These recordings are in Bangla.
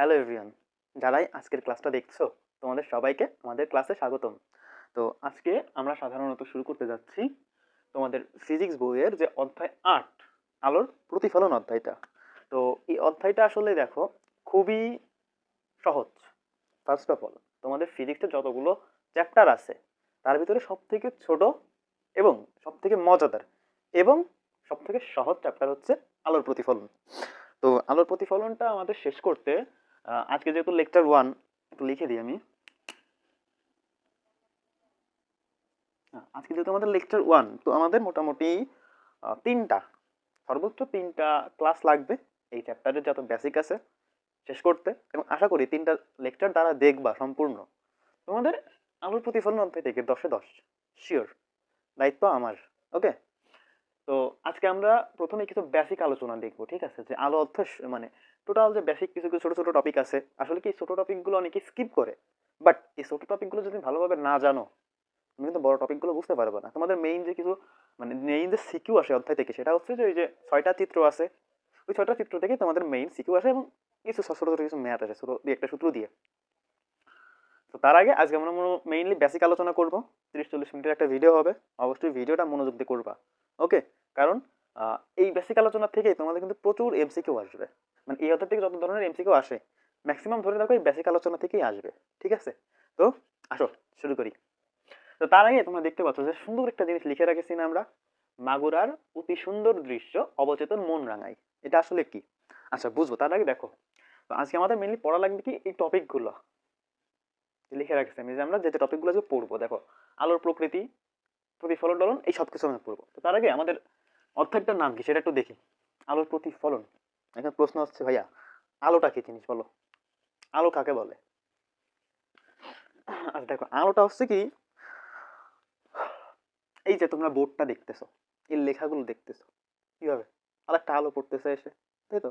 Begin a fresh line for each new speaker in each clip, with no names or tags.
হ্যালো এভরিওয়ান যারাই আজকের ক্লাসটা দেখছ, তোমাদের সবাইকে আমাদের ক্লাসে স্বাগতম। তো আজকে আমরা সাধারণত শুরু করতে যাচ্ছি তোমাদের ফিজিক্স বইয়ের যে অধ্যায় আট, আলোর প্রতিফলন অধ্যায়টা। তো এই অধ্যায়টা আসলে দেখো, খুবই সহজ। ফার্স্ট অফ অল তোমাদের ফিজিক্সের যতগুলো চ্যাপ্টার আছে, তার ভিতরে সব থেকে ছোট এবং সব থেকে মজাদার এবং সব থেকে সহজ চ্যাপ্টার হচ্ছে আলোর প্রতিফলন। তো আলোর প্রতিফলনটা আমাদের শেষ করতে আজকে যেহেতু লেকচার ওয়ান একটু লিখে দিই আমি। আজকে যেহেতু আমাদের লেকচার ওয়ান তো আমাদের মোটামুটি তিনটা, সর্বোচ্চ তিনটা ক্লাস লাগবে এই চ্যাপ্টারের যত বেসিক আছে, শেষ করতে। এবং আশা করি তিনটা লেকচার দ্বারা দেখবা সম্পূর্ণ। তোমাদের আলোর প্রতিফলন অধ্যায় থেকে দশে দশ শিওর দায়িত্ব আমার ওকে তো আজকে আমরা প্রথমে কিছু বেসিক আলোচনা দেখব, ঠিক আছে? যে আলো অর্থ মানে টোটাল যে বেসিক কিছু কিছু ছোট ছোট টপিক আছে, আসলে কি ছোট টপিকগুলো অনেকে স্কিপ করে? বাট এই ছোট টপিকগুলো যদি ভালোভাবে না জানো, তুমি কিন্তু বড় টপিকগুলো বুঝতে পারবে না। তোমাদের মেইন যে কিছু মানে মেইন যে সিকিউ আসে অধ্যায় থেকে, সেটা হচ্ছে যে ওই যে ছয়টা চিত্র আছে, ওই ছয়টা চিত্র থেকে তোমাদের মেইন সিকিউ আসে এবং কিছু ছোট ছোট কিছু ম্যাথ আসে, ছোট একটা সূত্র দিয়ে। তো তার আগে আজকে আমরা মনে মেইনলি বেসিক আলোচনা করব। তিরিশ, চল্লিশ মিনিটের একটা ভিডিও হবে, অবশ্যই ভিডিওটা মনোযোগ দিয়ে করবা। ওকে কারণ এই বেসিক আলোচনা থেকেই তোমাদের কিন্তু প্রচুর এমসিকিউ আসবে। মানে এই অধ্যায় থেকে যত ধরনের এমসিকিউ আসে ম্যাক্সিমাম ধরে রাখো এই বেসিক আলোচনা থেকেই আসবে, ঠিক আছে? তো আসো, শুরু করি। তো তার আগে তোমরা দেখতে পাচ্ছ যে সুন্দর একটা জিনিস লিখে রেখেছি না আমরা? মাগুরার অতি সুন্দর দৃশ্য, অবচেতন মন রাঙায় এটা আসলে কি? আচ্ছা বুঝব, তার আগে দেখো। তো আজকে আমাদের মেনলি পড়া লাগবে কি এই টপিকগুলো লিখে রাখছি আমি যে আমরা যে টপিকগুলো আজকে পড়ব, দেখো, আলোর প্রকৃতি প্রতিফলন টলন এই সব কিছু আমরা পড়ব। তো তার আগে আমাদের অধ্যায়টার নাম কি? সেটা একটু দেখি। আলোর প্রতিফলন। এখানে প্রশ্ন হচ্ছে ভাইয়া, আলোটা কি জিনিস বলো? আলো কাকে বলে? আর দেখো, আলোটা হচ্ছে কি, এই যে তোমরা বোর্ডটা দেখতেছো, এই লেখাগুলো দেখতেছো, কীভাবে? আর একটা আলো পড়তেছে এসে, তাই তো?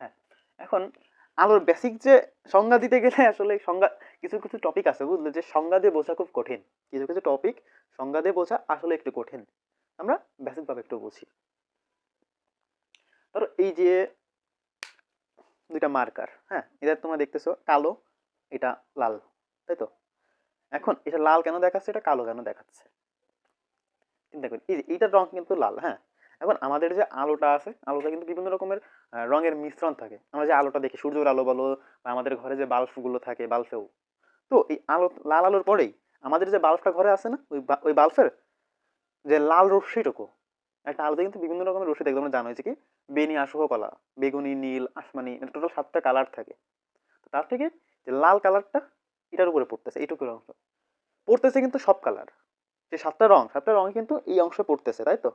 হ্যাঁ এখন আলোর বেসিক যে সংজ্ঞা দিতে গেলে আসলে সংজ্ঞা, কিছু কিছু টপিক আছে, বুঝলে? যে সংজ্ঞা দিয়ে বোঝা খুব কঠিন। কিছু কিছু টপিক সংজ্ঞা দিয়ে বোঝা আসলে একটু কঠিন। আমরা বেসিক ভাবে একটু বুঝি। ধরো এই যে দুইটা মার্কার হ্যাঁ? এটা তোমরা দেখতেছো, কালো, এটা লাল, তাই তো? এখন এটা লাল কেন দেখাচ্ছে, এটা কালো কেন দেখাচ্ছে? চিন্তা করি এই যে এইটার রং কিন্তু লাল হ্যাঁ? এখন আমাদের যে আলোটা আছে, আলোটা কিন্তু বিভিন্ন রকমের রঙের মিশ্রণ থাকে। আমরা যে আলোটা দেখি, সূর্যের আলো বলো বা আমাদের ঘরে যে বাল্বগুলো থাকে, বাল্বেও। তো এই আলো, লাল আলোর পরেই আমাদের যে বাল্বটা ঘরে আছে না, ওই ওই বাল্বের যে লাল রশ্মিটুকু একটা আলোতে কিন্তু বিভিন্ন রকমের রশ্মি থাকে তোমরা জানো হয়েছে কি? বেনি আসহ কলা, বেগুনি, নীল, আসমানি টোটাল সাতটা কালার থাকে। তার থেকে যে লাল কালারটা এটার উপরে পড়তেছে, এইটুকুর অংশ। পড়তেছে কিন্তু সব কালার যে সাতটা রং সাতটা রং কিন্তু এই অংশে পড়তেছে, তাই তো?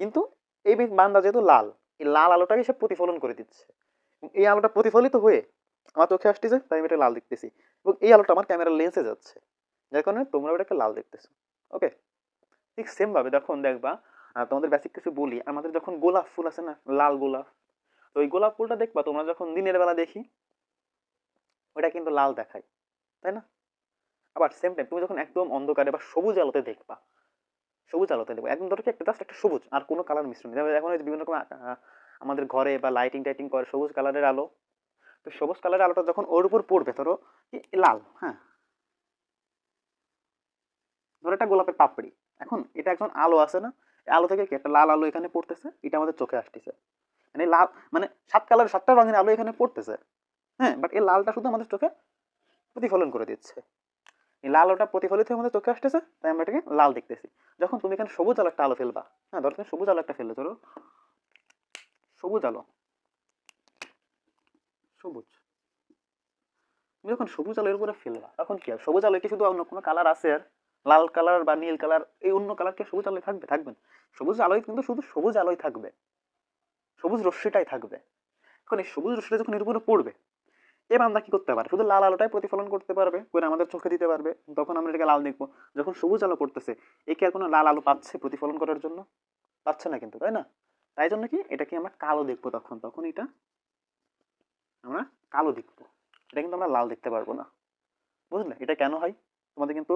কিন্তু এই বান্দা যেহেতু লাল, এই লাল আলোটাকে সে প্রতিফলন করে দিচ্ছে। এই আলোটা প্রতিফলিত হয়ে আমার চোখে আসতেছে, তাই আমি এটা লাল দেখতেছি। এবং এই আলোটা আমার ক্যামেরার লেন্সে যাচ্ছে। যার কারণে তোমরা এটাকে লাল দেখতেছো। ওকে ঠিক সেম ভাবে যখন দেখবা তোমাদের বেসিক কিছু বলি, আমাদের যখন গোলাপ ফুল আছে না, লাল গোলাপ, তো ওই গোলাপ ফুলটা দেখবা, তোমরা যখন দিনের বেলা দেখি ওটা কিন্তু লাল দেখায়, তাই না আবার সেম টাইম তুমি যখন একদম অন্ধকারে বা সবুজ আলোতে দেখবা, সবুজ আলোতে দেখব, একদম ধরো একটা জাস্ট একটা সবুজ, আর কোনো কালার মিশ্রণ নেই। এখন বিভিন্ন রকম আমাদের ঘরে বা লাইটিং টাইটিং করে, সবুজ কালারের আলো, তো সবুজ কালারের আলোটা যখন ওর উপর পড়বে, ধরো লাল হ্যাঁ ধরো একটা গোলাপের পাপড়ি এখন এটা একজন আলো আছে না? আলো থেকে কি একটা লাল আলো এখানে পড়তেছে? এটা আমাদের চোখে আসতেছে। মানে লাল মানে সাত কালার সাতটা রঙের আলো এখানে পড়তেছে। হ্যাঁ বাট এই লালটা শুধু আমাদের চোখে প্রতিফলন করে দিচ্ছে। এই লাল আলোটা প্রতিফলিত হয়ে আমাদের চোখে আসতেছে, তাই আমরা এটাকে লাল দেখতেছি। যখন তুমি এখানে সবুজ আলো একটা আলো ফেলবা হ্যাঁ ধরো তুমি সবুজ আলো একটা ফেললে, ধরো সবুজ আলো, সবুজ। তুমি যখন সবুজ আলো এর উপরে ফেলবা, তখন কি হবে সবুজ আলো কি শুধু অন্য কোনো কালার আছে আর? লাল কালার বা নীল কালার, এই অন্য কালার কি সবুজ আলোয় থাকবে থাকবে না। সবুজ আলোয় কিন্তু শুধু সবুজ আলোয় থাকবে। সবুজ রশ্মিটাই থাকবে। এখন এই সবুজ রশ্মিটা যখন এর উপরে পড়বে, এবার আমরা কি করতে পারে শুধু লাল আলোটাই প্রতিফলন করতে পারবে, করে আমাদের চোখে দিতে পারবে, তখন আমরা এটাকে লাল দেখব। যখন সবুজ আলো পড়তেছে, একে আর কোনো লাল আলো পাচ্ছে প্রতিফলন করার জন্য? পাচ্ছে না কিন্তু, তাই না? তাই জন্য কি? এটা কি আমরা কালো দেখব তখন তখন এটা আমরা কালো দেখব। এটা কিন্তু আমরা লাল দেখতে পারব না। বুঝলে? এটা কেন হয়? তোমাদের কিন্তু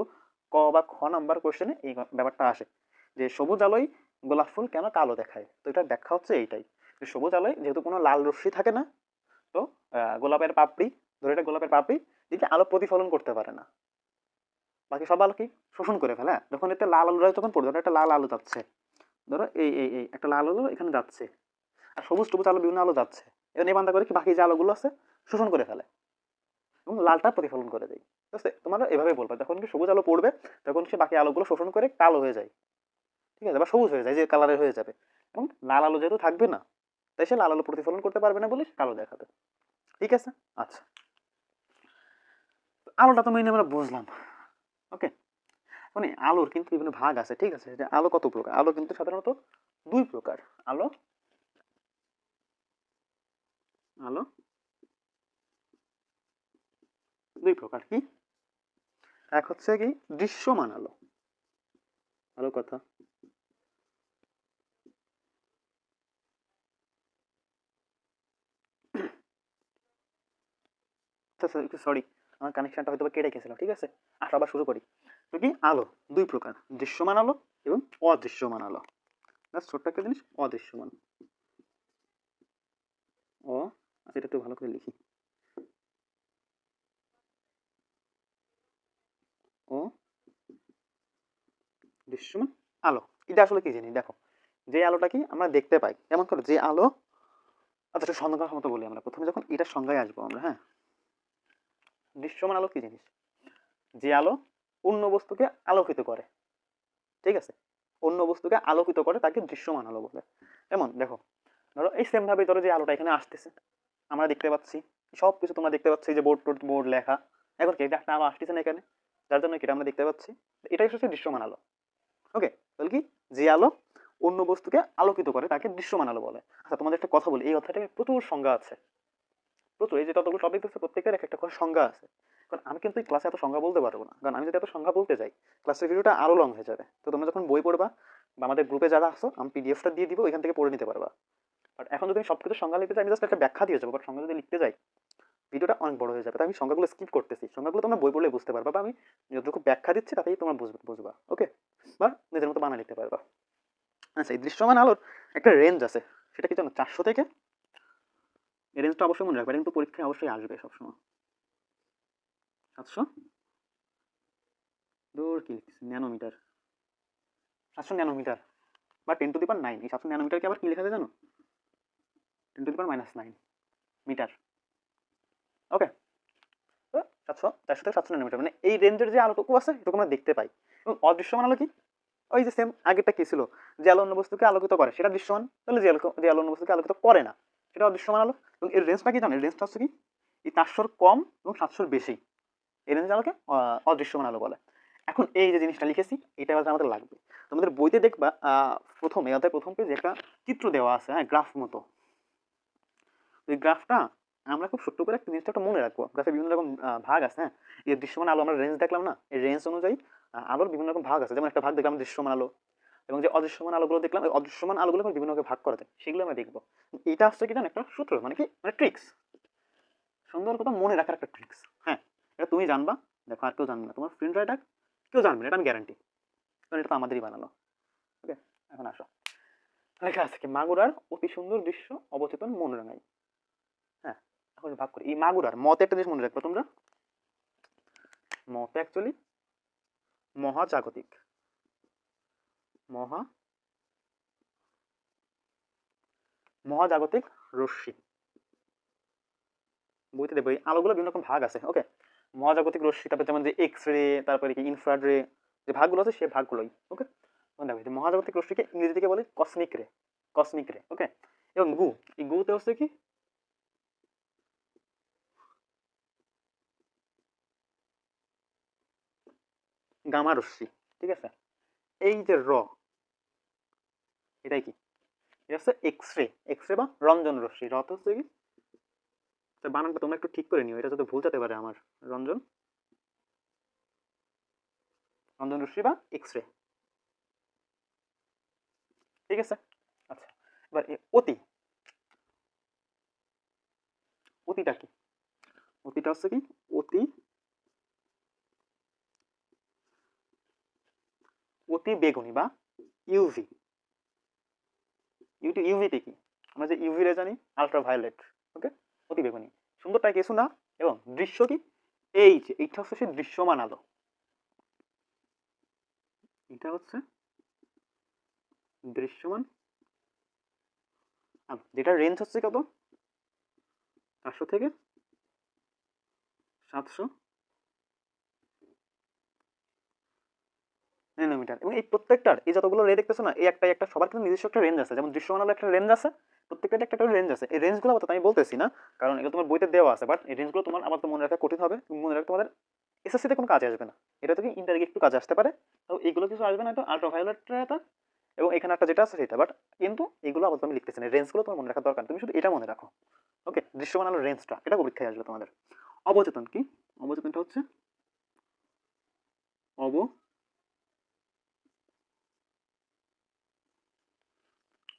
ক বা খ নাম্বার কোশ্চেনে এই ব্যাপারটা আসে। যে সবুজ আলোয় গোলাপ ফুল কেন কালো দেখায়? তো এটা ব্যাখ্যা হচ্ছে এইটাই। যে সবুজ আলোয় যেহেতু কোনো লাল রশ্মি থাকে না, তো গোলাপের পাপড়ি, ধরে এটা গোলাপের পাপড়ি যেটি আলো প্রতিফলন করতে পারে না। বাকি সব আলো কি শোষণ করে ফেলে হ্যাঁ? যখন এতে লাল আলো যখন পড়বে, ধরো একটা লাল আলো যাচ্ছে। ধরো এই এই এই, একটা লাল আলো এখানে যাচ্ছে। আর সবুজ সবুজ আলো বিভিন্ন আলো যাচ্ছে। এবার নিবান্ধা করে কি বাকি যে আলোগুলো আছে, শোষণ করে ফেলে। এবং লালটা প্রতিফলন করে দেয়। আছে তোমরা এভাবে বলবে। যখন কি সবুজ আলো পড়বে, তখন সে বাকি আলোগুলো শোষণ করে কালো হয়ে যায়। ঠিক আছে? বা সবুজ হয়ে যায়, যে কালারের হয়ে যাবে। এবং লাল আলো যেহেতু থাকবে না, তাই সে লাল আলো প্রতিফলন করতে পারবে না বলে কালো দেখাবে। ঠিক আছে? আচ্ছা। আলোটা তো মেনে আমরা বুঝলাম। ওকে মানে আলোর কিন্তু বিভিন্ন ভাগ আছে, ঠিক আছে? আলো কত প্রকার? আলো কিন্তু সাধারণত দুই প্রকার। আলো আলো, দুই প্রকার। কি? এক হচ্ছে কি দৃশ্যমান আলো। আলো কথা। আচ্ছা সরি আমার কানেকশনটা হয়তো কেটে গেছিল ঠিক আছে? আর আবার শুরু করি। তো কি? আলো দুই প্রকার দৃশ্যমান আলো এবং অদৃশ্যমান আলো। ছোট্ট একটা জিনিস অদৃশ্যমান। ও আচ্ছা, এটা একটু ভালো করে লিখি ও দৃশ্যমান আলো। এটা আসলে কি জিনিস দেখো, যে আলোটা কি আমরা দেখতে পাই যেমন করো যে আলো আচ্ছা এটা সংজ্ঞার মতো বলি আমরা। প্রথমে যখন এটা সংজ্ঞায় আসব আমরা হ্যাঁ? দৃশ্যমান আলো কি জিনিস? যে আলো অন্য বস্তুকে আলোকিত করে। ঠিক আছে? অন্য বস্তুকে আলোকিত করে, তাকে দৃশ্যমান আলো বলে। এমন, দেখো, ধরো, এই সেম ভাবে ধরো যে আলোটা এখানে আসতেছে। আমরা দেখতে পাচ্ছি সব কিছু তোমরা দেখতে পাচ্ছি যে বোর্ড টোর্ড, বোর্ড লেখা। এখন কি একটা আলো আসতেছে না এখানে? যার জন্য কি এটা আমরা দেখতে পাচ্ছি? এটাই হচ্ছে দৃশ্যমান আলো। ওকে তাহলে কি? যে আলো অন্য বস্তুকে আলোকিত করে, তাকে দৃশ্যমান আলো বলে। আচ্ছা তোমাদের একটা কথা বলি, এই অধ্যায়টা প্রচুর সংজ্ঞা আছে। প্রচুর, এই যে ততগুলো টপিক আছে প্রত্যেকের এক একটা করে সংজ্ঞা আছে। কারণ আমি কিন্তু এই ক্লাসে এত সংজ্ঞা বলতে পারব না। কারণ আমি যদি এত সংজ্ঞা বলতে যাই ক্লাসের ভিডিওটা আরও লং হয়ে যাবে। তো তোমরা যখন বই পড়বা বা আমাদের গ্রুপে যারা আসো আমি পিডিএফটা দিয়ে দিব, ওইখান থেকে পড়ে নিতে পারবা। বাট এখন যদি আমি সব কিছু সংজ্ঞা লিখতে চাই আমি জাস্ট একটা ব্যাখ্যা দিয়ে যাব বাট সংজ্ঞা যদি লিখতে যাই ভিডিওটা অনেক বড় হয়ে যাবে। তাই আমি সংখ্যাগুলো স্কিপ করতেছি। সংখ্যাগুলো তোমরা বই পড়লে বুঝতে পারবা বা আমি যতটুকু ব্যাখ্যা দিচ্ছি তাতেই তোমরা বুঝবে বুঝবা। ওকে বা নিজের মতো বানা লিখতে পারবা। আচ্ছা এই দৃশ্যমান আলোর একটা রেঞ্জ আছে। সেটা কি জানো, চারশো থেকে? এই রেঞ্জটা অবশ্যই মনে রাখবে। কিন্তু পরীক্ষায় অবশ্যই আসবে সবসময়। সাতশো? দূর কি ন্যানোমিটার। সাতশো ন্যানোমিটার। বা ten to the power nine এই সাতশো ন্যানোমিটারকে আবার কি লেখা যায় জানো? Ten to the power minus nine metre. Okay তো সাতশো চারশো থেকে সাতশো ন্যানোমিটার মানে এই রেঞ্জের যে আলোটুকু আছে, এটুকু আমরা দেখতে পাই। এবং অদৃশ্যমান আলো কি? ওই যে সেম আগেরটা কি ছিল? যে আলো অন্য বস্তুকে আলোকিত করে, সেটা দৃশ্যমান, তাহলে যে আলো যে আলো অন্য বস্তুকে আলোকিত করে না, সেটা অদৃশ্যমান আলো। এবং এর রেঞ্জটা কি জানো? এর রেঞ্জটা হচ্ছে কি? এই চারশোর কম এবং সাতশোর বেশি। এই রেঞ্জের আলোকে অদৃশ্যমান আলো বলে। এখন এই যে জিনিসটা লিখেছি এটা হচ্ছে আমাদের লাগবে। তোমাদের বইতে দেখবা প্রথম এই প্রথম পেজে একটা চিত্র দেওয়া আছে হ্যাঁ গ্রাফ মতো। ওই গ্রাফটা আমরা খুব ছোট্ট করে একটা জিনিসটা মনে রাখব। গ্রাফে বিভিন্ন রকম ভাগ আছে হ্যাঁ? এই দৃশ্যমান আলো আমরা রেঞ্জ দেখলাম না, এই রেঞ্জ অনুযায়ী আলোর বিভিন্ন রকম ভাগ আছে। যেমন একটা ভাগ দেখলাম, দৃশ্যমান আলো, এবং যে অদৃশ্যমান আলোগুলো দেখলাম ওই অদৃশ্যমান আলোগুলোকে বিভিন্ন ভাগে ভাগ করা যায়। সেগুলো আমরা দেখব। এটা হচ্ছে কি জানো, একটা সূত্র মানে কি? মানে ট্রিক্স সুন্দর কথা মনে রাখার একটা ট্রিক্স হ্যাঁ? এটা তুমি জানবা, দেখো আর কেউ জানবে না। তোমার ফ্রেন্ডরা এটা কেউ জানবে না, এটা আমি গ্যারান্টি কারণ এটা তো আমাদেরই বানানো ওকে এখন আসো। লেখা আছে কি, মাগুরার অতি সুন্দর দৃশ্য অবচেতন মন রাঙাই হ্যাঁ? এখন ভাগ করি। এই মাগুরার মতে একটা জিনিস মনে রাখব তোমরা। মতে অ্যাকচুয়ালি মহাজাগতিক। মহা মহাজাগতিক রশ্মি। বইতে দেখব, এই আলোগুলো বিভিন্ন রকম ভাগ আছে ওকে মহাজাগতিক রশ্মি, তারপরে যেমন যে এক্স রে তারপরে কি ইনফ্রাড রে যে ভাগগুলো আছে সে ভাগগুলোই ওকে যে মহাজাগতিক রশ্মিকে ইংরেজি থেকে বলে? কসমিক রে কসমিক রে ওকে এবং গু, এই গুতে হচ্ছে কি? গামা রশ্মি ঠিক আছে? এই যে র, এটাই কি? এটা হচ্ছে এক্স রে এক্স রে বা রঞ্জন রশ্মি র তো হচ্ছে কি? বানানটা তোমরা একটু ঠিক করে নিও, এটা যাতে ভুল যেতে পারে আমার রঞ্জন। রঞ্জন রশ্মি বা এক্স রে ঠিক আছে? আচ্ছা এবার অতি। অতিটা কি? অতিটা হচ্ছে কি? অতি অতি বেগুনি বা ইউভি ইউটি ইউভিতে কি? আমরা যে ইউভি রে জানি আলট্রা ভায়োলেট ওকে অতি বেগুনি। সুন্দরটা কিছু না এবং দৃশ্য কি? এই যে, এইটা হচ্ছে দৃশ্যমান আলো। এটা হচ্ছে দৃশ্যমান যেটা রেঞ্জ হচ্ছে কত? চারশো থেকে সাতশো ন্যানোমিটার এবং এই প্রত্যেকটার, এই যতগুলো রে দেখতেছো না, এই একটা একটা, সবার কিন্তু নিজস্ব একটা রেঞ্জ আছে। যেমন দৃশ্যমান আলো একটা রেঞ্জ আছে প্রত্যেকটা একটা একটা রেঞ্জ আছে। এই রেঞ্জগুলো আবার আমি বলতেছি না, কারণ এগুলো তোমার বইতে দেওয়া আছে। বাট এই রেঞ্জগুলো তোমার আবার তো মনে রাখা কঠিন হবে মনে রাখতে তোমাদের এসএসসিতে কোনো কাজে আসবে না। এটা থেকে ইন্টারগে একটু কাজে আসতে পারে। তো এইগুলো কিছু আসবে না তো আলট্রাভায়োলেট এটা এবং এখানে একটা যেটা আছে সেটা বাট কিন্তু এগুলো আবার আমি লিখতেছি না। রেঞ্জগুলো তোমার মনে রাখার দরকার তুমি শুধু এটা মনে রাখো। ওকে দৃশ্যমান আলোর রেঞ্জটা এটা পরীক্ষায় আসবে তোমাদের। অবচেতন কি? অবচেতনটা হচ্ছে অব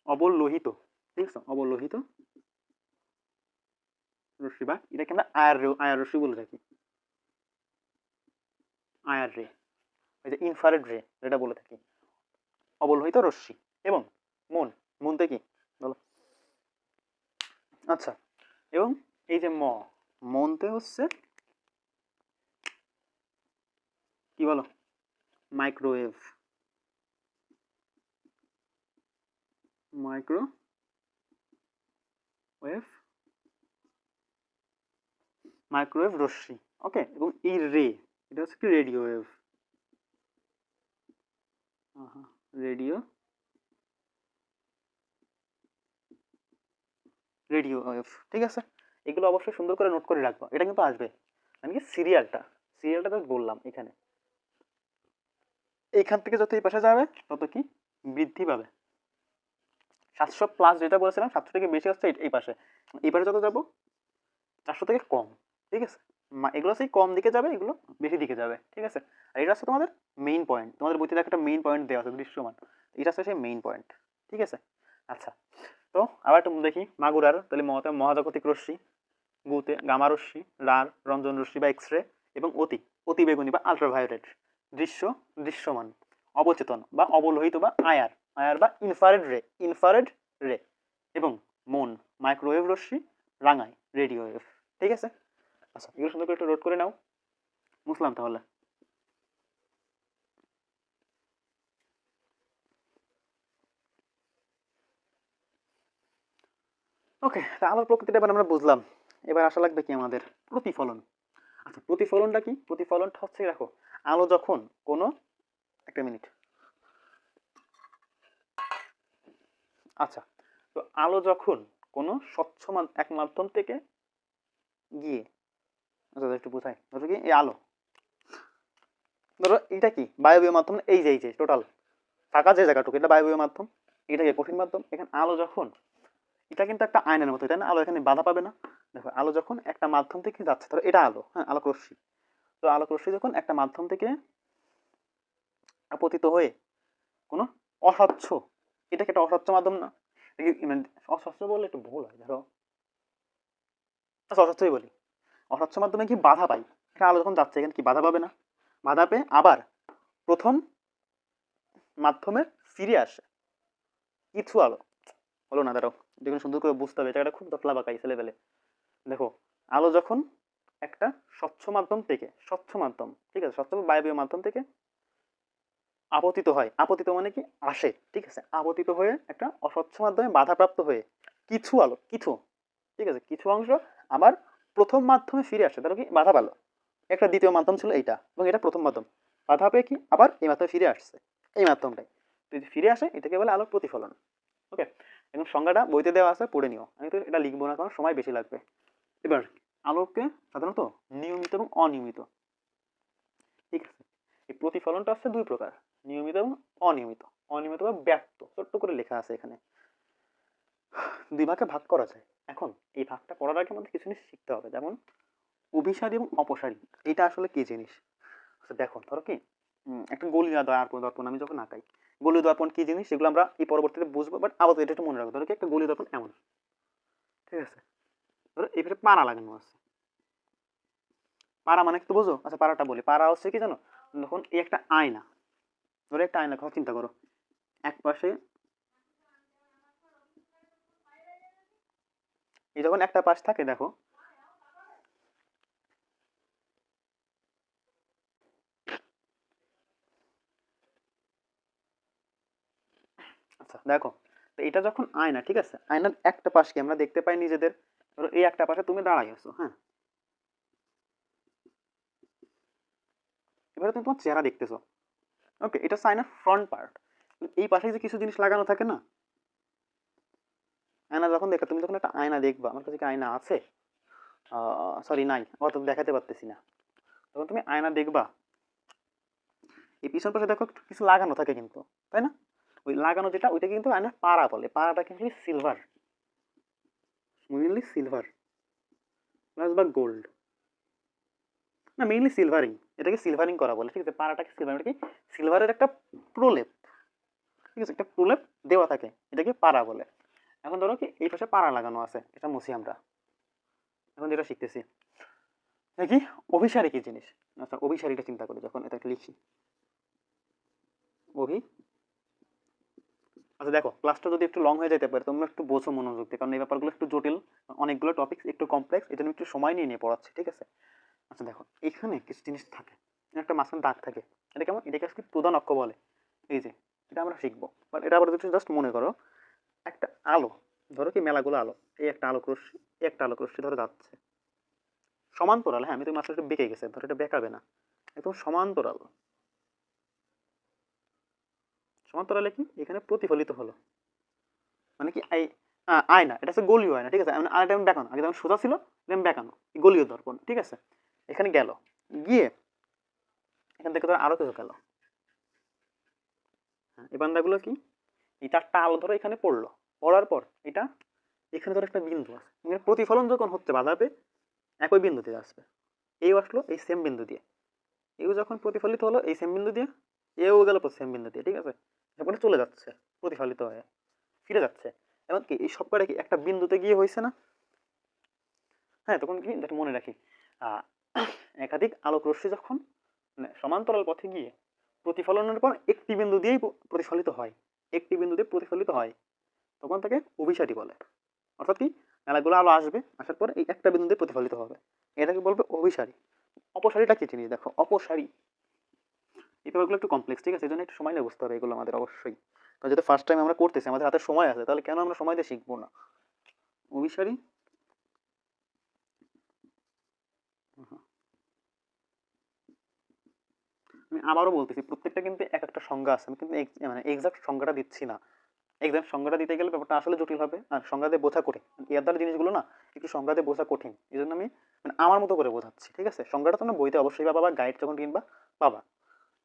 অবলোহিত, ঠিক আছে? অবলোহিত। রশ্মি বা, এটাকে আমরা আয়ার আয়ার রশ্মি বলে থাকি। আয়ার রে, এই যে ইনফ্রারেড রে, যেটা বলে থাকি। অবলোহিত রশ্মি এবং মন মনতে কি? বলো। আচ্ছা এবং এই যে ম মনতে হচ্ছে কি বলো? মাইক্রোওয়েভ মাইক্রো ওয়েভ মাইক্রোওয়েভ রশ্মি। ওকে, এবং এই রে, এটা হচ্ছে কি radio wave? Radio radio wave, ঠিক আছে? এগুলো অবশ্যই সুন্দর করে নোট করে রাখব, এটা কিন্তু আসবে। মানে কি সিরিয়ালটা? সিরিয়ালটা জাস্ট বললাম এখানে। এইখান থেকে যত এই পাশে যাবে, তত কি বৃদ্ধি পাবে। সাতশো প্লাস যেটা বলেছিলাম, সাতশো থেকে বেশি হচ্ছে এই- পাশে এই পাশে। যত যাব? চারশো থেকে কম, ঠিক আছে? এগুলো সেই কম দিকে যাবে, এগুলো বেশি দিকে যাবে, ঠিক আছে? আর এটা হচ্ছে তোমাদের মেইন পয়েন্ট তোমাদের বইতে দেখো একটা মেইন পয়েন্ট দেওয়া আছে, দৃশ্যমান। এটা হচ্ছে সেই মেইন পয়েন্ট ঠিক আছে? আচ্ছা তো আবার একটু দেখি, মাগুরার, তাহলে মহাতে মহাজাগতিক রশ্মি, গুতে, গামা রশ্মি, রার, রঞ্জন রশ্মি বা এক্স রে এবং অতি অতি বেগুনি বা আলট্রাভায়োলেট দৃশ্য, দৃশ্যমান, অবচেতন বা অবলোহিত বা আয়ার। আয়ার বা ইনফারেড রে ইনফারেড রে এবং মন মাইক্রোওয়েভ রশ্মি, রাঙায় রেডিও ওয়েভ ঠিক আছে? আচ্ছা এগুলো সুন্দর করে একটু নোট করে নাও। বুঝলাম তাহলে। ওকে তা আলোর প্রকৃতিটা এবার আমরা বুঝলাম। এবার আসা লাগবে কি আমাদের? প্রতিফলন। আচ্ছা প্রতিফলনটা কি? প্রতিফলনটা হচ্ছে দেখো, আলো যখন কোনো একটা মিনিট আচ্ছা তো আলো যখন কোনো স্বচ্ছ এক মাধ্যম থেকে গিয়ে আচ্ছা একটু বোঝাই। ধরো কি, এই আলো। ধরো এটা কি? বায়বীয় মাধ্যম, এই যে এই যে টোটাল ফাঁকা যে জায়গাটুকু, এটা বায়বীয় মাধ্যম এটা কি কঠিন মাধ্যম। এখানে আলো যখন, এটা কিন্তু একটা আয়নের মতো, তাই না? আলো এখানে বাধা পাবে না। দেখো, আলো যখন একটা মাধ্যম থেকে যাচ্ছে, ধরো এটা আলো হ্যাঁ আলোক রশ্মি তো আলোক রশ্মি যখন একটা মাধ্যম থেকে, আপতিত হয়ে কোনো অস্বচ্ছ এটা কি একটা অস্বচ্ছ মাধ্যম না? মানে অস্বচ্ছ বললে একটু ভুল হয়, ধরো। আচ্ছা অস্বচ্ছই বলি। অস্বচ্ছ মাধ্যমে কি বাধা পাই? এটা আলো যখন যাচ্ছে, এখানে কি বাধা পাবে না? বাধা পেয়ে আবার প্রথম মাধ্যমে ফিরে আসে। কিছু আলো। হলো না, দাঁড়াও। দেখুন, সুন্দর করে বুঝতে হবে। এটা খুব দতলা বাঁকাই ছেলেবেলে। দেখো, আলো যখন একটা স্বচ্ছ মাধ্যম থেকে, স্বচ্ছ মাধ্যম, ঠিক আছে? স্বচ্ছ বায়বীয় মাধ্যম থেকে আপতিত হয়। আপতিত মানে কি? আসে, ঠিক আছে? আপতিত হয়ে একটা অস্বচ্ছ মাধ্যমে বাধাপ্রাপ্ত হয়ে কিছু আলো, কিছু, ঠিক আছে? কিছু অংশ আবার প্রথম মাধ্যমে ফিরে আসে। ধরো কি, বাধা পালো। একটা দ্বিতীয় মাধ্যম ছিল এইটা এবং এটা প্রথম মাধ্যম। বাধা পেয়ে কি? আবার এই মাধ্যমে ফিরে আসছে। এই মাধ্যমটাই। যদি ফিরে আসে, এটাকে বলে আলোর প্রতিফলন। ওকে? এখন সংজ্ঞাটা বইতে দেওয়া আছে, পড়ে নিও। আমি তো এটা লিখব না, কারণ সময় বেশি লাগবে। এবার আলোকে সাধারণত নিয়মিত এবং অনিয়মিত। ঠিক আছে? এই প্রতিফলনটা হচ্ছে দুই প্রকার। নিয়মিত এবং অনিয়মিত। অনিয়মিত বা ব্যক্ত। ছোট্ট করে লেখা আছে এখানে। দুই ভাগে ভাগ করা যায়। এখন এই ভাগটা করার আগে আমাদের কিছু জিনিস শিখতে হবে। যেমন অভিসারী এবং অপসারী। এটা আসলে কি জিনিস? আচ্ছা দেখো, ধরো কি একটা গলি দর্পণ দর্পণ আমি যখন আঁকাই, গলি দর্পণ কি জিনিস? সেগুলো আমরা এই পরবর্তীতে বুঝব বাট আপাতত এটা একটু মনে রাখব ধরো কি, একটা গলি দর্পণ এমন। ঠিক আছে? ধরো এবারে পাড়া লাগানো আছে। পাড়া মানে তো বুঝো? আচ্ছা পাড়াটা বলি। পাড়া হচ্ছে কি জানো? যখন এই একটা আয়না ধরো একটা আয়না কথা চিন্তা করো। এক পাশে। এই যখন একটা পাশ থাকে, দেখো। আচ্ছা দেখো। তো এটা যখন আয়না, ঠিক আছে? আয়নার একটা পাশকে আমরা দেখতে পাই নিজেদের। ধরো এই একটা পাশে তুমি দাঁড়াই আছো হ্যাঁ? এবারে তুমি তোমার চেহারা দেখতেছো। ওকে এটা আয়নার ফ্রন্ট পার্ট এই পাশে যে কিছু জিনিস লাগানো থাকে না? আয়না যখন দেখো, তুমি যখন একটা আয়না দেখবা, আমার কাছে কি আয়না আছে? সরি নাই। অত দেখাতে পারতেছি না। তখন তুমি আয়না দেখবা। এই পিছন পাশে দেখো কিছু লাগানো থাকে কিন্তু, তাই না? ওই লাগানো যেটা, ওইটা কিন্তু আয়নার পাড়া বলে। পাড়াটা কিন্তু সিলভার সিলভার প্লাস বা গোল্ড না মেইনলি সিলভারিং এটাকে সিলভারিং করা বলে, ঠিক আছে? পাড়াটাকে সিলভার কি সিলভারের একটা প্রলেপ, ঠিক আছে? একটা প্রলেপ দেওয়া থাকে, এটাকে পাড়া বলে। এখন ধরো কি, এই পাশে পাড়া লাগানো আছে, এটা মুছি আমরা। এখন যেটা শিখতেছি, দেখি অভিসারী কি জিনিস? আচ্ছা অভিসারীটা চিন্তা করি, যখন এটা লিখি। অভি আচ্ছা দেখো ক্লাসটা যদি একটু লং হয়ে যেতে পারে, তোমরা একটু বোঝো মনোযোগ দিয়ে, কারণ এই ব্যাপারগুলো একটু জটিল, অনেকগুলো টপিক একটু কমপ্লেক্স এটা একটু সময় নিয়ে নিয়ে পড়াচ্ছি, ঠিক আছে? আচ্ছা দেখো, এখানে কিছু জিনিস থাকে একটা মাঝখানে দাগ থাকে। এটা কেমন? এটাকে আজকে প্রধান অক্ষ বলে। এই যে, এটা আমরা শিখব। বাট এটা আবার যদি জাস্ট মনে করো, একটা আলো, ধরো কি মেলাগুলো আলো, এই একটা আলোক রশ্মি, এই একটা আলোক রশ্মি ধরো যাচ্ছে। সমান্তরাল হ্যাঁ আমি তো মাত্র বেঁকে গেছে, ধরো এটা বেঁকাবে না। একদম সমান্তরাল। সমান্তরালে কি? এখানে প্রতিফলিত হলো। মানে কি? এই আয়না, এটা হচ্ছে গলীয় আয়না, ঠিক আছে? আয়নাটা আমি বেঁকানো আগে যেমন সোজা ছিল যেমন বেঁকানো গলীয় দর্পণ, ঠিক আছে? এখানে গেল। গিয়ে এখান থেকে ধরো আরও কিছু গেল। হ্যাঁ এই বান্দাগুলো কি? এই চারটা আলো ধরো এখানে পড়ল। পড়ার পর এটা, এখানে ধরো একটা বিন্দু আছে। এখানে প্রতিফলন যখন হচ্ছে বাধাবে একই বিন্দুতে আসবে। এই আসলো এই সেম বিন্দু দিয়ে। এও যখন প্রতিফলিত হলো এই সেম বিন্দু দিয়ে, এও গেল সেম বিন্দু দিয়ে, ঠিক আছে? তারপরে চলে যাচ্ছে, প্রতিফলিত হয়ে, ফিরে যাচ্ছে। এবং কি, এই সবকটা কি একটা বিন্দুতে গিয়ে হয়েছে না? হ্যাঁ তখন কি মনে রাখি একাধিক আলোক রশ্মি যখন মানে সমান্তরাল পথে গিয়ে প্রতিফলনের পর একটি বিন্দু দিয়েই প্রতিফলিত হয়, একটি বিন্দু দিয়ে প্রতিফলিত হয়, তখন তাকে অভিসারী বলে। অর্থাৎ কি? মেলাগুলো আলো আসবে, আসার পর এই একটা বিন্দু দিয়ে প্রতিফলিত হবে। এটাকে বলবে অভিসারী। অপসারীটা কি জিনিস? দেখো, অপসারী। এই ব্যাপারগুলো একটু কমপ্লেক্স ঠিক আছে? এই জন্য একটু সময় নিয়ে বুঝতে হবে এগুলো আমাদের অবশ্যই। কারণ যেহেতু ফার্স্ট টাইম আমরা করতেছি, আমাদের হাতে সময় আছে, তাহলে কেন আমরা সময় দিয়ে শিখব না? অভিসারী আমি আবারও বলতেছি, প্রত্যেকটা কিন্তু এক একটা সংজ্ঞা আছে। আমি কিন্তু মানে এক্সাক্ট সংজ্ঞাটা দিচ্ছি না। এক্সাক্ট সংজ্ঞাটা দিতে গেলে ব্যাপারটা আসলে জটিল হবে। আর সংজ্ঞা দিয়ে বোঝা কঠিন। এর দ্বারা জিনিসগুলো না একটু সংজ্ঞা দিয়ে বোঝা কঠিন। এই জন্য আমি মানে আমার মতো করে বোঝাচ্ছি, ঠিক আছে? সংজ্ঞাটা তোমরা বইতে অবশ্যই পাবা বা গাইড যখন কিনবা পাবা।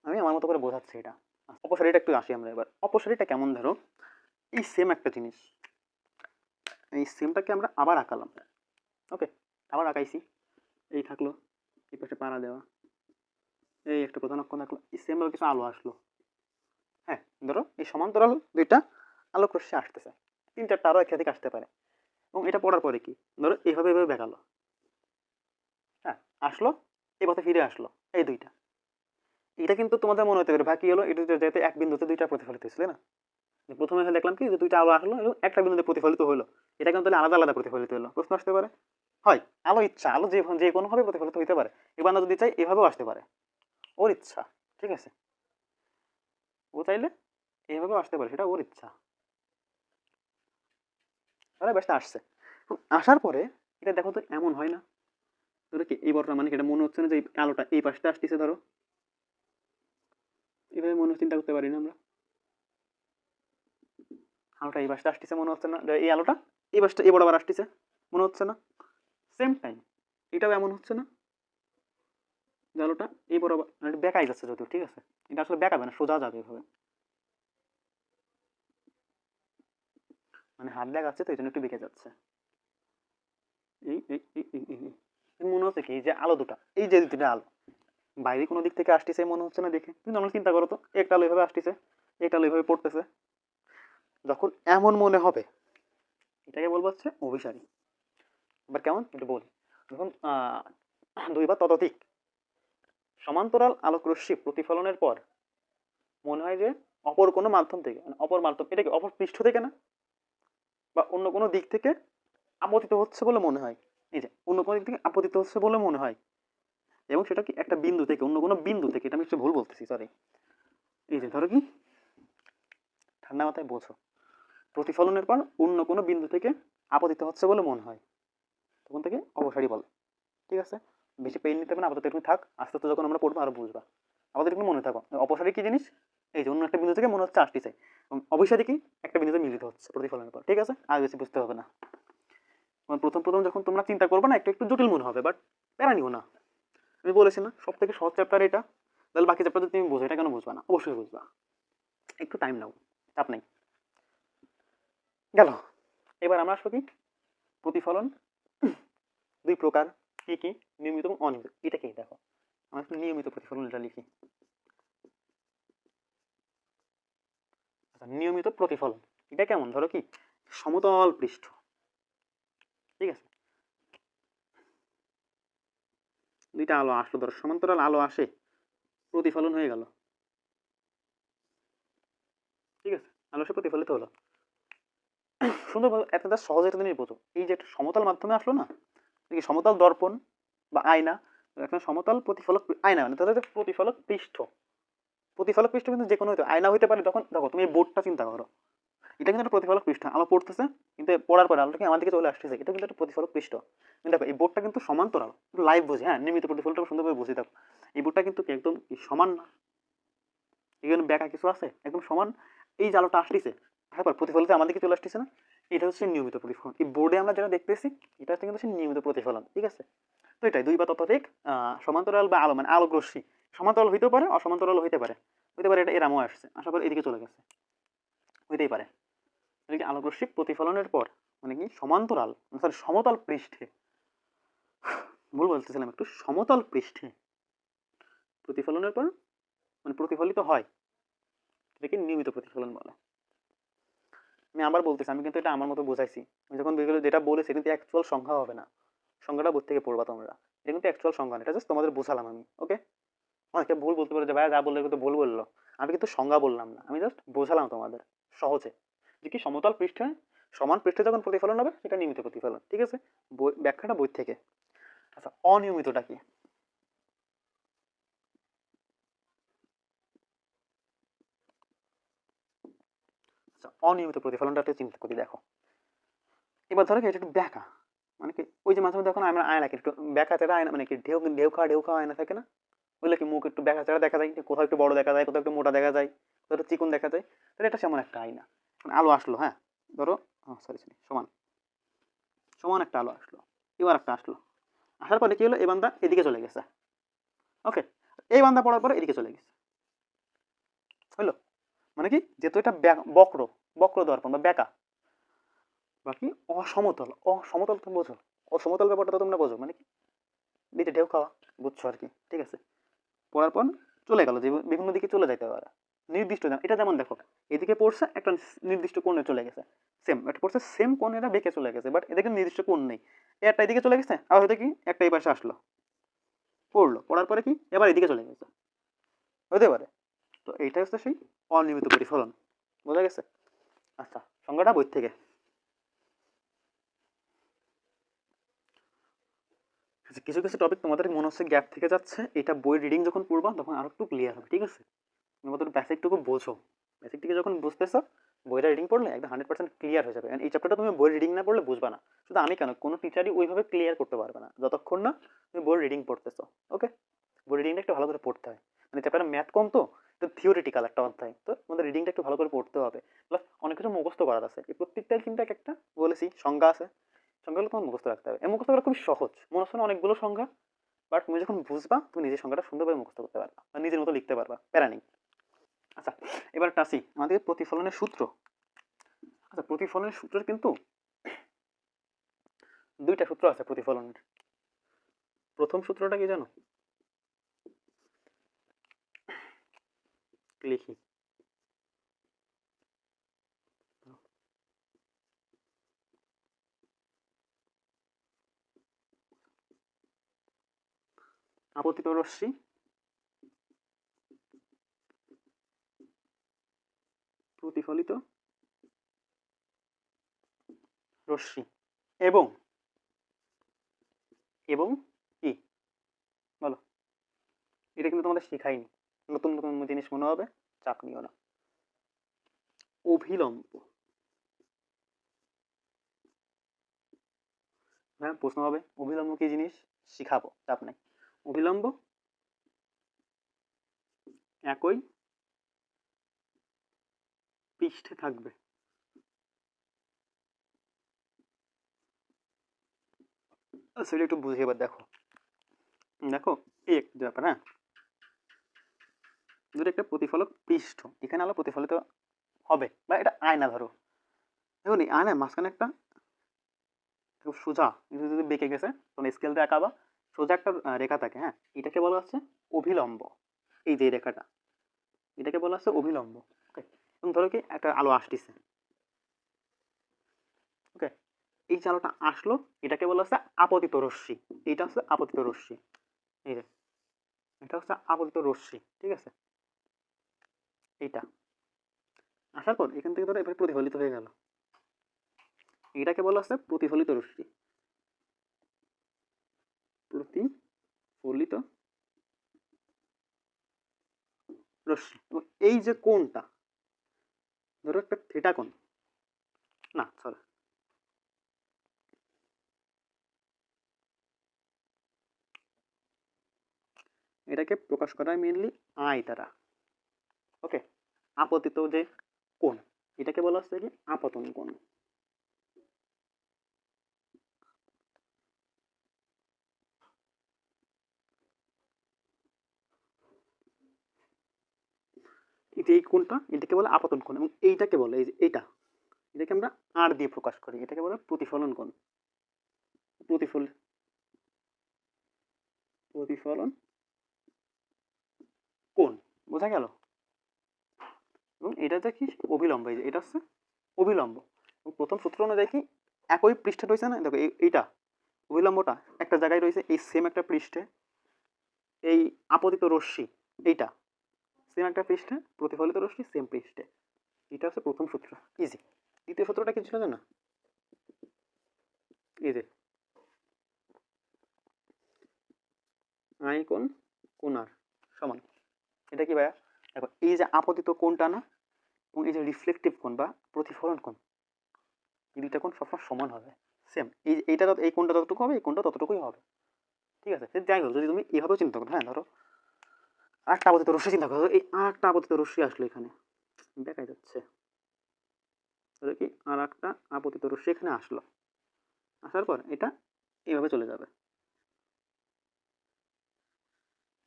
আমি আমার মতো করে বোঝাচ্ছি এটা। অপসারীটা একটু আসি আমরা এবার। অপসারীটা কেমন ধরো? এই সেম একটা জিনিস। এই সেমটাকে আমরা আবার আঁকালাম। ওকে আবার আঁকাইছি। এই থাকল। এই পাশে পাড়া দেওয়া। এই একটা প্রধান অক্ষর থাকল এই সেম কিছু আলো আসলো। হ্যাঁ ধরো এই সমান্তরাল দুইটা আলোক রশ্মি আসতেছে। তিন চারটা আরও একাধিক আসতে পারে। এবং এটা পড়ার পরে কি? ধরো এইভাবে এভাবে বেগালো হ্যাঁ আসলো, এই পথে ফিরে আসলো, এই দুইটা। এটা কিন্তু তোমাদের মনে হতে পারে ভাই কি হলো? এটা যেতে এক বিন্দুতে দুইটা প্রতিফলিত হয়েছিল না? প্রথমে দেখলাম কি? যে দুইটা আলো আসলো এবং একটা বিন্দুতে প্রতিফলিত হলো। এটা কিন্তু আলাদা আলাদা প্রতিফলিত হলো। প্রশ্ন আসতে পারে। হয়, আলো ইচ্ছা, আলো যে যে কোনোভাবে প্রতিফলিত হইতে পারে। এবার যদি চাই এভাবেও আসতে পারে। ওর ইচ্ছা, ঠিক আছে? ও চাইলে এভাবেও আসতে পারে, সেটা ওর ইচ্ছা। তাহলে ব্যাসটা আসছে। আসার পরে এটা দেখো তো এমন হয় না। ধরো কি, এই বড়টা মানে এটা মনে হচ্ছে না যে আলোটা এই পাশটা আসতেছে, ধরো। এভাবে মনে চিন্তা করতে পারি না আমরা। আলোটা এই পাশটা আসতেছে, মনে হচ্ছে না। এই আলোটা, এই পাশটা, এই বরাবর আসতেছে, মনে হচ্ছে না। সেম টাইম এটাও এমন হচ্ছে না। যে আলোটা এই বরাবর মানে এটা বেঁকাই যাচ্ছে যদিও, ঠিক আছে? এটা আসলে বেঁকাবে না, সোজা যাবে এভাবে। মানে হাত দেখাচ্ছে তো, এই জন্য একটু বেঁকে যাচ্ছে। মনে হচ্ছে কি যে আলো দুটা, এই যে দুটা আলো, বাইরে কোনো দিক থেকে আসতেছে মনে হচ্ছে না দেখে। কিন্তু আমরা চিন্তা করো তো, একটা আলো এভাবে আসতেছে, একটা আলো এভাবে পড়তেছে। যখন এমন মনে হবে, এটাকে বলব হচ্ছে অভিসারী। এবার কেমন? একটু বলি। যখন দুই বা ততোধিক সমান্তরাল আলোক রশ্মি প্রতিফলনের পর মনে হয় যে অপর কোনো মাধ্যম থেকে মানে অপর মাধ্যম এটা কি অপর পৃষ্ঠ থেকে না? বা অন্য কোনো দিক থেকে আপতিত হচ্ছে বলে মনে হয়। এই যে, অন্য কোনো দিক থেকে আপতিত হচ্ছে বলে মনে হয়। এবং সেটা কি একটা বিন্দু থেকে, অন্য কোনো বিন্দু থেকে? এটা আমি একটু ভুল বলতেছি সরি এই যে, ধরো কি? ঠান্ডা মাথায় বোঝো। প্রতিফলনের পর অন্য কোনো বিন্দু থেকে আপতিত হচ্ছে বলে মনে হয়। তখন থেকে অবসারী বলে। ঠিক আছে? বেশি পেন নিতে হবে না, আপাতত এরকম থাক। আস্তে আস্তে যখন আমরা পড়ব, আরও বুঝবা। আপাতত এরকম মনে থাকো। অপসারী কি জিনিস? এই যে অন্য একটা বিন্দু থেকে মনে হচ্ছে আসতেছে এবং অবসারী কি? একটা বিন্দুতে মিলিত হচ্ছে প্রতিফলনের পর। ঠিক আছে? আর বেশি বুঝতে হবে না। প্রথম প্রথম যখন তোমরা চিন্তা করবে না, একটু একটু জটিল মনে হবে বাট প্যারা নিও না। আমি বলেছি না সব থেকে সহজ চ্যাপ্টার এটা। তাহলে বাকি চ্যাপ্টার তুমি বুঝো, এটা কেন বুঝবা না? অবশ্যই বুঝবা। একটু টাইম নাও, চাপ নেই। গেল। এবার আমরা আসব কি? প্রতিফলন। দুই প্রকার। কি কি? নিয়মিত এবং অনিয়মিত এটা কি? দেখো, আমরা একটু নিয়মিত প্রতিফলন এটা লিখি। আচ্ছা নিয়মিত প্রতিফলন। এটা কেমন? ধরো কি, সমতল পৃষ্ঠ। ঠিক আছে? দুইটা আলো আসলো, ধরো সমান্তরাল আলো আসে, প্রতিফলন হয়ে গেল। ঠিক আছে? আলো সে প্রতিফলিত হলো। সুন্দর একটা সহজে একটা জিনিস বোঝো। এই যে একটা সমতল মাধ্যমে আসলো না সমতল দর্পণ? বা আয়না একটা সমতল প্রতিফলক আয়না মানে তাদের প্রতিফলক পৃষ্ঠ। প্রতিফলক পৃষ্ঠ কিন্তু যে কোনো হতে আয়না হইতে পারে তখন দেখো, তুমি বোর্ডটা চিন্তা করো। এটা কিন্তু প্রতিফলক পৃষ্ঠ। আলো পড়তেছে, কিন্তু পড়ার পরে আলোটা কি আমার দিকে চলে আসতেছে? এটা কিন্তু একটা প্রতিফলক পৃষ্ঠ। কিন্তু দেখো, এই বোর্ডটা কিন্তু সমান্তরাল। লাইভ বুঝি হ্যাঁ? নিয়মিত প্রতিফলনটা সুন্দরভাবে বুঝি থাকো এই বোর্ডটা কিন্তু একদম সমান না? এখানে ব্যাকা কিছু আছে? একদম সমান? এই যে আলোটা আসতেছে, তারপর পর প্রতিফলিত আমার দিকে চলে আসতেছে না? এটা হচ্ছে নিয়মিত প্রতিফলন। এই বোর্ডে আমরা যেটা দেখতেছি, এটা হচ্ছে কিন্তু নিয়মিত প্রতিফলন, ঠিক আছে? তো এটাই দুই বা ততোধিক সমান্তরাল বা আলো মানে আলোক রশ্মি সমান্তরাল হইতেও পারে অসমান্তরাল হইতে পারে। হইতে পারে এটা এরামও আসছে। আসার পর এদিকে চলে গেছে। হইতেই পারে। এদিকে আলোক রশ্মি প্রতিফলনের পর? মানে কি সমান্তরাল? সরি সমতল পৃষ্ঠে। ভুল বলতেছিলাম একটু। সমতল পৃষ্ঠে প্রতিফলনের পর? মানে প্রতিফলিত হয়। এটাকে নিয়মিত প্রতিফলন বলে? আমি আবার বলতেছি, আমি কিন্তু এটা আমার মতো বোঝাইছি। আমি যখন যেটা বলেছি কিন্তু অ্যাকচুয়াল সংখ্যা হবে না। সংখ্যাটা বোধ থেকে পড়বা তোমরা। এটা কিন্তু অ্যাকচুয়াল না, এটা জাস্ট তোমাদের বোঝালাম আমি ওকে অনেকে ভুল বলতে পারে যে, ভাইয়া যা বললে কিন্তু ভুল বলল। আমি কিন্তু সংজ্ঞা বললাম না, আমি জাস্ট বোঝালাম তোমাদের, সহজে। যে কি সমতল পৃষ্ঠে সমান পৃষ্ঠে যখন প্রতিফলন হবে, সেটা নিয়মিত প্রতিফলন, ঠিক আছে? বই, ব্যাখ্যাটা বই থেকে। আচ্ছা অনিয়মিতটা কি? আচ্ছা অনিয়মিত প্রতিফলনটা একটু চিন্তা করি, দেখো। এবার ধরো এটা একটু ব্যাকা মানে কি, ওই যে মাঝে মধ্যে এখন আমরা আয়না একটু ব্যাকা চেরা আয়না মানে কি ঢেউ ঢেউ খাওয়া ঢেউ খাওয়া আয়না থাকে না? বুঝলে কি, মুখ একটু ব্যাকা চেরা দেখা যায়, কোথাও একটু বড় দেখা যায়, কোথাও একটু মোটা দেখা যায়, কোথাও একটু চিকন দেখা যায়, তাহলে এটা সেমন একটা আয়না মানে আলো আসলো হ্যাঁ? ধরো হ্যাঁ সরি সরি সমান। সমান একটা আলো আসলো, এবার একটা আসলো। আসার পরে কি হলো, এই বান্দা এদিকে চলে গেছে। ওকে এই বান্দা পড়ার পরে এদিকে চলে গেছে। হলো? মানে কি, যেহেতু এটা বক্র বক্র দর্পণ বা ব্যাকা বাকি অসমতল অসমতল তুমি বোঝো। অসমতল ব্যাপারটা তোমরা বোঝো মানে কি? দিতে ঢেউ খাওয়া, বুঝছ আর কি, ঠিক আছে? পড়ার পর চলে গেল, যে বিভিন্ন দিকে চলে যাইতে পারে নির্দিষ্ট এটা যেমন দেখো, এদিকে পড়ছে একটা নির্দিষ্ট কোণে চলে গেছে সেম এটা পড়ছে সেম কোণ এটা বেঁকে চলে গেছে বাট এদিকে নির্দিষ্ট কোণ নেই। একটা এদিকে চলে গেছে, আবার হয়তো কি, একটা এই পাশে আসলো। পড়ল, পড়ার পরে কি, এবার এদিকে চলে গেছে। হতে পারে। তো এইটা হচ্ছে সেই অনিয়মিত পরিফলন, বোঝা গেছে? আচ্ছা সংজ্ঞাটা বই থেকে। আচ্ছা, কিছু কিছু টপিক তোমাদের মনে হচ্ছে গ্যাপ থেকে যাচ্ছে এটা বই রিডিং যখন পড়বা তখন আরও একটু ক্লিয়ার হবে ঠিক আছে? তোমাদের বেসিকটুকু বোঝো। বেসিকটিকে যখন বুঝতেছো বইটা রিডিং পড়লে একদম হান্ড্রেড পার্সেন্ট ক্লিয়ার হয়ে যাবে। এই চ্যাপ্টারটা তুমি বই রিডিং না পড়লে বুঝবা না। শুধু আমি কেন? কোনো টিচারই ওইভাবে ক্লিয়ার করতে পারবে না। যতক্ষণ না তুমি বই রিডিং পড়তেছো ওকে বই রিডিংটা একটু ভালো করে পড়তে হয়। মানে চ্যাপ্টারে ম্যাথ কম তো তো থিওরিটিক্যাল একটা অধ্যায়। তো আমাদের রিডিংটা একটু ভালো করে পড়তে হবে। প্লাস অনেক কিছু মুখস্থ করার আছে। এই প্রত্যেকটার কিন্তু এক একটা বলেছি সংজ্ঞা আছে। সংজ্ঞাগুলো তোমার মুখস্থ রাখতে হবে। এই মুখস্থ করা খুব সহজ। মনে হচ্ছে অনেকগুলো সংজ্ঞা বাট তুমি যখন বুঝবা, তুমি নিজের সংখ্যাটা সুন্দরভাবে মুখস্থ করতে পারবা বা নিজের মতো লিখতে পারবা। প্যারা নেই। আচ্ছা এবার টাসি, আমাদের প্রতিফলনের সূত্র। আচ্ছা প্রতিফলনের সূত্রের কিন্তু দুইটা সূত্র আছে প্রতিফলনের। প্রথম সূত্রটা কি জানো? লিখি। আপতিত রশ্মি। প্রতিফলিত রশ্মি। এবং এবং কি? বলো। এটা কিন্তু তোমাদের শেখাইনি নতুন নতুন জিনিস মনে হবে, চাপ নিও না। অভিলম্ব। হ্যাঁ প্রশ্ন হবে, অভিলম্ব কি জিনিস? শিখাবো, চাপ নাই। অবিলম্ব একই? পৃষ্ঠে থাকবে। সেটা একটু বুঝে এবার দেখো। দেখো, এই একটা ব্যাপার হ্যাঁ? ধরো একটা প্রতিফলক পৃষ্ঠ। এখানে আলো প্রতিফলিত হবে, বা এটা আয়না ধরো। দেখুন আয়না মাঝখানে একটা সোজা যদি বেঁকে গেছে, তখন স্কেল দিয়ে আঁকাবা সোজা একটা রেখা থাকে হ্যাঁ? এটাকে বলা হচ্ছে অভিলম্ব। এই যে রেখাটা, এটাকে বলা হচ্ছে অভিলম্ব ওকে এবং ধরো কি, একটা আলো আসতেছে। ওকে এই যে আলোটা আসলো, এটাকে বলা হচ্ছে আপতিত রশ্মি। এইটা হচ্ছে আপতিত রশ্মি। এই যে, এটা হচ্ছে আপতিত রশ্মি, ঠিক আছে? এইটা। আসার পর এখান থেকে ধরো এবার প্রতিফলিত হয়ে গেল। এটাকে বলা হচ্ছে প্রতিফলিত রশ্মি। প্রতিফলিত রশ্মি এবং এই যে কোণটা, ধরো একটা থিটা কোণ। না সরি এটাকে প্রকাশ করা মেনলি আই দ্বারা। ওকে আপতিত যে কোণ, এটাকে বলা হচ্ছে কি? আপতন কোণ। যে এই কোণটা, এটাকে বলে আপাতন কোণ এবং এইটাকে বলে এই যে এইটা। এটাকে আমরা আর দিয়ে প্রকাশ করি, এটাকে বলে প্রতিফলন কোণ। প্রতিফল প্রতিফলন কোণ, বোঝা গেল? এবং এটা কি অবিলম্ব, এই যে এটা হচ্ছে অবিলম্ব। প্রথম সূত্র অনুযায়ী কি, একই পৃষ্ঠে রয়েছে না? দেখো, এই- এইটা অবিলম্বটা একটা জায়গায় রয়েছে, এই সেম একটা পৃষ্ঠে। এই আপতিত রশ্মি, এইটা। সেম একটা পৃষ্ঠে, প্রতিফলিত রশ্মি সেম পৃষ্ঠে। এটা হচ্ছে প্রথম সূত্র। ইজি দ্বিতীয় সূত্রটা কি ছিল জানো? এই যে, আই কোণ, কোণার সমান। এটা কি ভাইয়া? দেখো, এই যে আপতিত কোণটা না, এবং এই যে রিফ্লেকটিভ কোণ বা প্রতিফলন কোণ, এই দুইটা কোণ সবসময় সমান হবে। সেম এই এইটা এই কোণটা যতটুকু হবে, এই কোণটা ততটুকুই হবে। ঠিক আছে? যাই হোক, যদি তুমি এইভাবেও চিন্তা করো হ্যাঁ ধরো আরেকটা আপতিত রশ্মি চিন্তা করো। এই আর একটা আপতিত রশ্মি আসলো এখানে। দেখাই যাচ্ছে। ধরো কি, আর একটা আপতিত রশ্মি এখানে আসলো। আসার পর এটা এইভাবে চলে যাবে।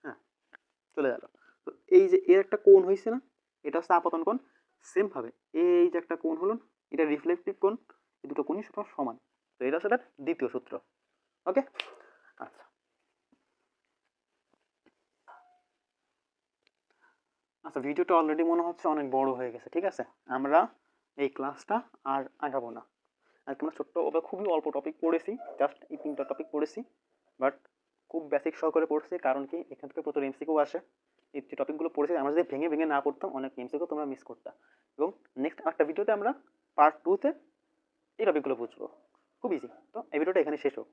হ্যাঁ চলে গেল। তো এই যে এর একটা কোণ হয়েছে না, এটা হচ্ছে আপতন কোণ। সেম ভাবে এই যে একটা কোণ হলো, এটা রিফ্লেকটিভ কোণ, এই দুটো কোণই সমান। তো এটা হচ্ছে দ্বিতীয় সূত্র। ওকে আচ্ছা। আচ্ছা ভিডিওটা অলরেডি মনে হচ্ছে অনেক বড় হয়ে গেছে, ঠিক আছে? আমরা এই ক্লাসটা আর আগাবো না। আজকে আমরা ছোট্ট ওটা খুবই অল্প টপিক পড়েছি জাস্ট এই তিনটা টপিক পড়েছি বাট খুব বেসিক সহকারে পড়ছি, কারণ কি, এখান থেকে প্রচুর এমসিকিউ আসে। এই যে টপিকগুলো পড়েছি, আমরা যদি ভেঙে ভেঙে না পড়তাম, অনেক এমসিকিউ তোমরা মিস করতাম এবং নেক্সট একটা ভিডিওতে আমরা পার্ট টুতে এই টপিকগুলো বুঝব। খুব ইজি তো এই ভিডিওটা এখানে শেষ হোক।